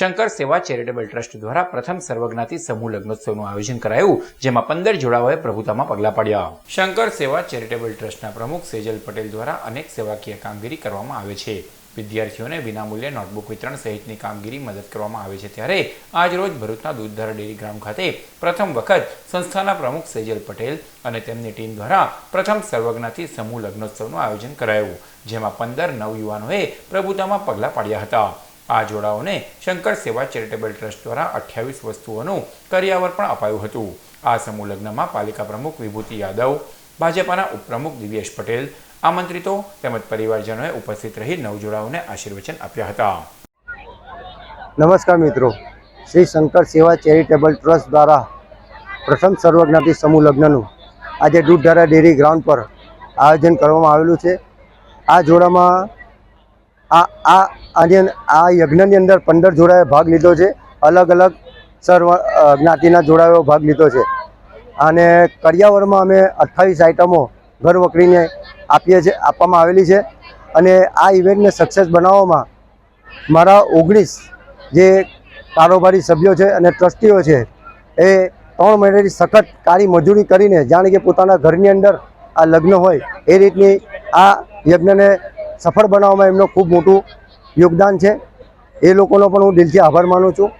શંકર સેવા charitable trust દ્વારા પ્રથમ સર્વજ્ઞાતિ સમૂહ લગ્નોત્સવનું આયોજન કરાયું, જેમાં પંદર જોડાઓએ પ્રભુતામાં પગલાં પાડ્યા. શંકર સેવા ચેરિટેબલ ટ્રસ્ટના પ્રમુખ સેજલ પટેલ દ્વારા અનેક સેવાકીય કામગીરી કરવામાં આવે છે. વિદ્યાર્થીઓને વિનામૂલ્યે નોટબુક વિતરણ સહિતની કામગીરી મદદ કરવામાં આવે છે ત્યારે આજ રોજ ભરૂચના દૂધધારા ડેરી ગ્રામ ખાતે પ્રથમ વખત સંસ્થાના પ્રમુખ સેજલ પટેલ અને તેમની ટીમ દ્વારા પ્રથમ સર્વજ્ઞાથી સમૂહ લગ્નોત્સવનું આયોજન કરાયું, જેમાં પંદર નવયુવાનોએ પ્રભુતામાં પગલાં પાડ્યા હતા. આ જોડાઓને શંકર સેવા ચેરિટેબલ ટ્રસ્ટ દ્વારા અઠ્યાવીસ વસ્તુઓનું કરિયાવર પણ અપાયું હતું. આ સમૂહ લગ્નમાં પાલિકા પ્રમુખ વિભૂતિ યાદવ, ભાજપાના ઉપપ્રમુખ દિવ્યેશ પટેલ, આમંત્રિતો તેમજ પરિવારજનોએ ઉપસ્થિત રહી નવજોડાઓને આશીર્વચન આપ્યા હતા. નમસ્કાર મિત્રો. શ્રી શંકર સેવા ચેરિટેબલ ટ્રસ્ટ દ્વારા પ્રથમ સર્વજ્ઞાતિ સમૂહ લગ્નનું આજે દૂધધારા ડેરી ગ્રાઉન્ડ પર આયોજન કરવામાં આવેલું છે. આ જોડામાં આ આ આની આ યજ્ઞની અંદર પંદર જોડાએ ભાગ લીધો છે. અલગ અલગ સર્વ જ્ઞાતિના જોડાઓ ભાગ લીધો છે. અને કરિયાવરમાં અમે અઠ્ઠાવીસ આઇટમો ઘર વકરીને આપીએ છે, આપવામાં આવેલી છે. અને આ ઇવેન્ટને સક્સેસ બનાવવામાં મારા ઓગણીસ જે કારોબારી સભ્યો છે અને ટ્રસ્ટીઓ છે, એ ત્રણ મહિનાની સખત કાળી મજૂરી કરીને જાણે કે પોતાના ઘરની અંદર આ લગ્ન હોય, એ રીતની આ યજ્ઞને સફળ બનાવવામાં એમનું ખૂબ મોટું યોગદાન છે. એ લોકોનો પણ હું દિલથી આભાર માનું છું.